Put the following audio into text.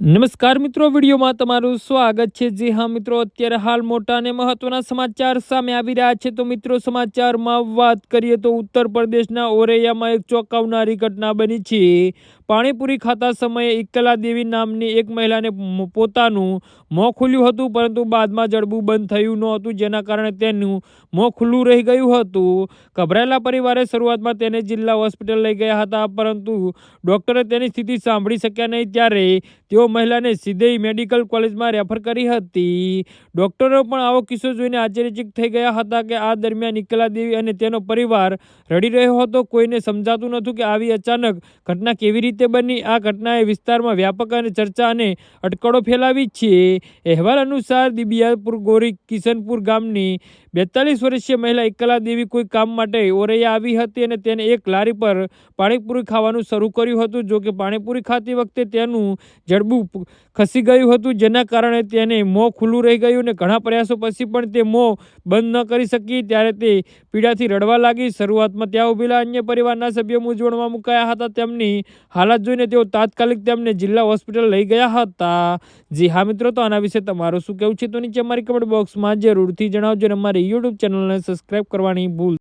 નમસ્કાર મિત્રો, વિડીયોમાં તમારું સ્વાગત છે. જે હા મિત્રો, અત્યારે હાલ મોટા અને મહત્વના સમાચાર સામે આવી રહ્યા છે. તો મિત્રો, સમાચારમાં વાત કરીએ તો ઉત્તર પ્રદેશના ઓરૈયામાં એક ચોંકાવનારી ઘટના બની છે. પાણીપુરી ખાતા સમયે ઇક્કલા દેવી નામની એક મહિલાને પોતાનું મોં ખુલ્યું હતું, પરંતુ બાદમાં જડબું બંધ થયું ન હતું જેના કારણે તેનું મોં ખુલ્લું રહી ગયું હતું. ગભરાયેલા પરિવારે શરૂઆતમાં તેને જિલ્લા હોસ્પિટલ લઈ ગયા હતા, પરંતુ ડોક્ટરે તેની સ્થિતિ સાંભળી શક્યા નહીં. ત્યારે તેઓ મહિલાને સીધે મેડિકલ કોલેજમાં રેફર કરી હતી. ડોક્ટરો પણ આવો કિસ્સો જોઈને આશ્ચર્યચકિત થઈ ગયા હતા કે આ દરમિયાન નિકલા દેવી અને તેનો પરિવાર રડી રહ્યો હતો. કોઈને સમજાતું નહોતું કે આવી અચાનક ઘટના કેવી રીતે બની. આ ઘટનાએ વિસ્તારમાં વ્યાપક અને ચર્ચા અને અટકળો ફેલાવી છે. અહેવાલ અનુસાર દિબિયાપુર, ગોરી, કિશનપુર ગામની બેતાલીસ વર્ષીય મહિલા એકલા દેવી કોઈ કામ માટે ઓરૈયા આવી હતી અને તેને એક લારી પર પાણીપુરી ખાવાનું શરૂ કર્યું હતું. જો કે પાણીપુરી ખાતી વખતે તેનું જડબું પ- ખસી ગયું હતું જેના કારણે તેને મોં ખુલ્લું રહી ગયું અને ઘણા પ્રયાસો પછી પણ તે મોં બંધ ન કરી શકી. ત્યારે તે પીડાથી રડવા લાગી. શરૂઆતમાં ત્યાં ઉભેલા અન્ય પરિવારના સભ્યો મૂંઝવણમાં મુકાયા હતા. તેમની હાલત જોઈને તેઓ તાત્કાલિક તેમને જિલ્લા હોસ્પિટલ લઈ ગયા હતા. જી હા મિત્રો, તો આના વિશે તમારું શું કહેવું છે? તો નીચે અમારી કમેન્ટ બોક્સમાં જરૂરથી જણાવજો અને અમારી યુટ્યુબ ચેનલને સબસ્ક્રાઈબ કરવાની ભૂલ